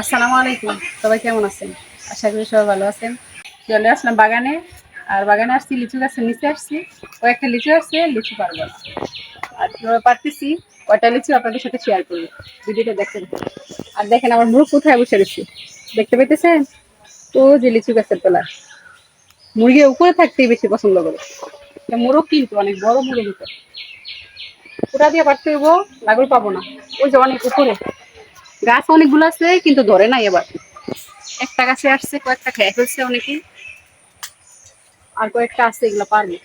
আসসালামু আলাইকুম। সবাই কেমন আছেন? আশা করি সবাই ভালো আছেন। চলে আসলাম বাগানে। আর বাগানে আসছি, লিচু গাছের নিচে আসছি। কয়েকটা লিচু আসছে লিচু পারব। আর কীভাবে পারতেছি, কয়টা লিচু আপনাদের সাথে শেয়ার করব। ভিডিওটা দেখেন। আর দেখেন আমার মুরগ কোথায় বসে রয়েছে। দেখতে পেতেছেন? ও যে লিচু গাছের তোলা। মুরগি উপরে থাকতেই বেশি পছন্দ করে। মোরগ কিন্তু অনেক বড় মোরগ এটা ওটা দিয়ে পারতে লাগল পাবো না। ওই যে অনেক উপরে। গাছ অনেকগুলো আছে কিন্তু ধরে নাই এবার একটা গাছে আসছে কয়েকটা খেয়ে ফেলছে অনেকে। আর কয়েকটা আছে এগুলো পারবে।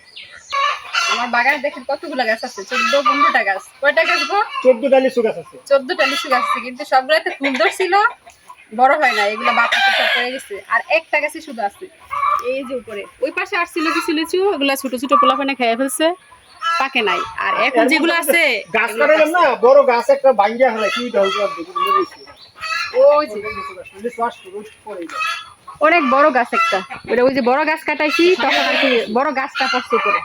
আমার বাগানে দেখেন কতগুলো গাছ আছে চোদ্দ পনেরোটা গাছ। কয়টা গাছ গো? চোদ্দটা লিচু গাছ আছে। চোদ্দটা লিচু গাছ আছে কিন্তু সবগুলোতে ফুল ধরছিল বড় হয় না এগুলো বাতাসে সব পড়ে গেছে। আর একটা গাছে শুধু আছে এই যে উপরে। ওই পাশে আসছিল কিছু লিচু ওগুলা ছোট ছোট পোলাপানে খেয়ে ফেলছে। পাকে নাই। আর এখন যেগুলো আছে গাছ কাটালাম না বড় গাছ একটা ভাঙ্গিয়া হয় কি ঢল ওই যে। অনেক বড় গাছ একটা। ওটা ওই যে বড় গাছ কাটাইছি তখন আর কি বড় গাছটা পড়ছে করে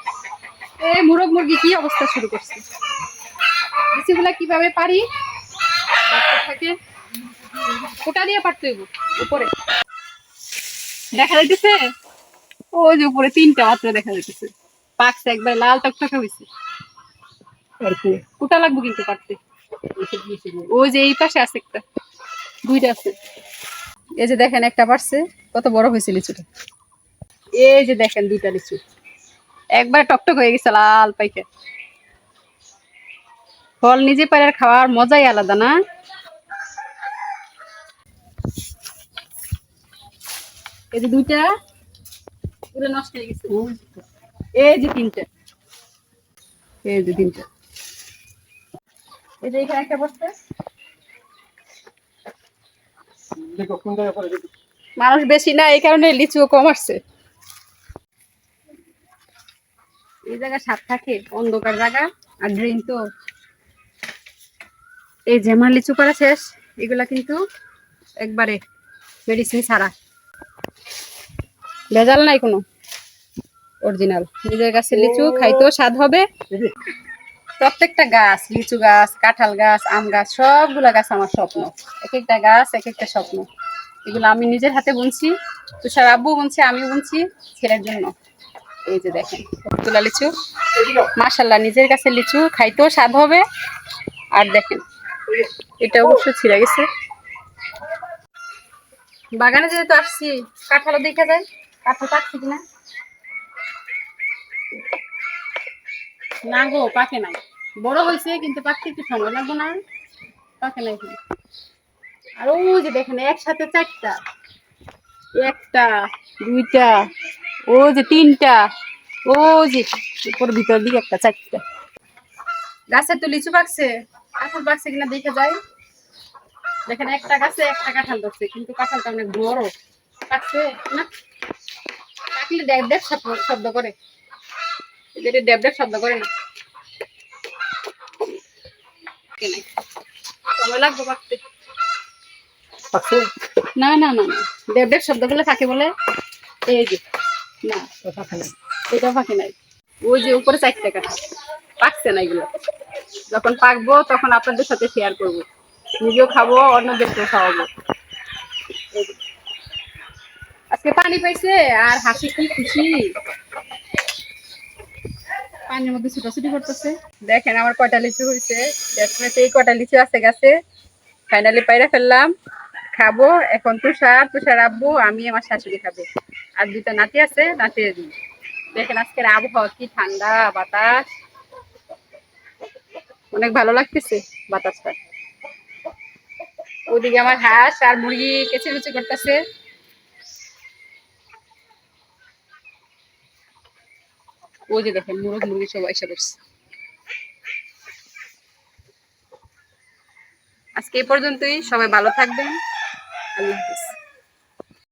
এ মুরগ মুরগি কি অবস্থা শুরু করছে? লিচুগুলা কীভাবে পারি? থাকে। ওটা দিয়ে পারতে হইব উপরে। দেখা যাইতেছে? ওই যে উপরে তিনটা মাত্র দেখা যাইতেছে। পাকছে একবার লাল টকটকে হয়েছে। আর ওটা লাগবে কিন্তু ওই যে এই পাশে আছে একটা দুইটা আছে। এই যে দেখেন একটা পারছে কত বড় হয়েছে লিচুটা। এই যে দেখেন দুইটা লিচু। একবার টকটক হয়ে গেছে লাল পাইকে। ফল নিজে পারে খাওয়ার মজাই আলাদা না? এই যে দুইটা পুরো নষ্ট হয়ে গেছে। এই যে তিনটা। এই যে তিনটা। এই যে এখানে একটা বসতে মানুষ বেশি না এই কারণে লিচুও কম আসছে। এই জায়গা সাপ থাকে অন্ধকার জায়গা আর ড্রেন তো। এই যে আমার লিচু করা শেষ এগুলা কিন্তু একবারে মেডিসিন ছাড়া। ভেজাল নাই কোনো। অরিজিনাল নিজের গাছের লিচু খাইতেও স্বাদ হবে। প্রত্যেকটা গাছ, লিচু গাছ, কাঁঠাল গাছ, আম গাছ, সবগুলা গাছ আমার স্বপ্ন। এক একটা গাছ এক একটা স্বপ্ন। এগুলো আমি নিজের হাতে বুনছি। তুষার আব্বু বুনছে, আমিও বুনছি ছেলের জন্য। এই যে দেখেন তুলা লিচু। এদিকে মাশাল্লাহ নিজের কাছে লিচু খাইতেও স্বাদ হবে। আর দেখেন, এটা অবশ্য ছিঁড়ে গেছে। বাগানে যেহেতু আসছি, কাঁঠালও দেখা যায়। কাঁঠাল পাকছে কিনা? না গো, পাকে নাই। বড় হয়েছে, কিন্তু পাকতে একটু সময় লাগবে না। পাকে নাই। আর ওই যে দেখেন, একসাথে চারটা, একটা, দুইটা, ও যে তিনটা, ও যে উপর ভিতর দিকে একটা চারটা। গাছের তো লিচু পাকছে, কাঁঠাল পাকছে কিনা দেখে যায় দেখেন, একটা গাছে একটা কাঁঠাল ধরছে, কিন্তু কাঁঠালটা অনেক বড়। পাকছে না? পাকলে দেখ শব্দ- শব্দ করে। যেটা ড্যাব ড্যাব শব্দ করে না। সময় লাগবে পাকতে না না না না। ড্যাব ড্যাব শব্দ করলে থাকে বলে এই যে না এটা ফাঁকি নাই। ওই যে উপরে চারটে কাঠা পাকছে না এগুলো। যখন পাকবো তখন আপনাদের সাথে শেয়ার করব। নিজেও খাব অন্যদেরকেও খাওয়াবো। আজকে পানি পাইছে আর হাসি কি খুশি। পানির মধ্যে ছুটাছুটি করতেছে। দেখেন আমার কয়টা লিচু হয়েছে দেখবেন এই কয়টা লিচু আছে গাছে। ফাইনালি পাইরা ফেললাম। খাব। এখন তুষার তুষার আব্বু, আমি আমার শাশুড়ি খাবে। আর দুইটা নাতি আছে নাতি দিই। দেখেন আজকের আবহাওয়া কি ঠান্ডা, বাতাস। অনেক ভালো লাগতেছে বাতাসটা। ওদিকে আমার হাঁস আর মুরগি কেচে কুচে করতেছে। ওই যে দেখেন মুরগ, মুরগি সব এসে পড়ছে আজকে এই পর্যন্তই, সবাই ভালো থাকবেন। আল্লাহ হাফিজ।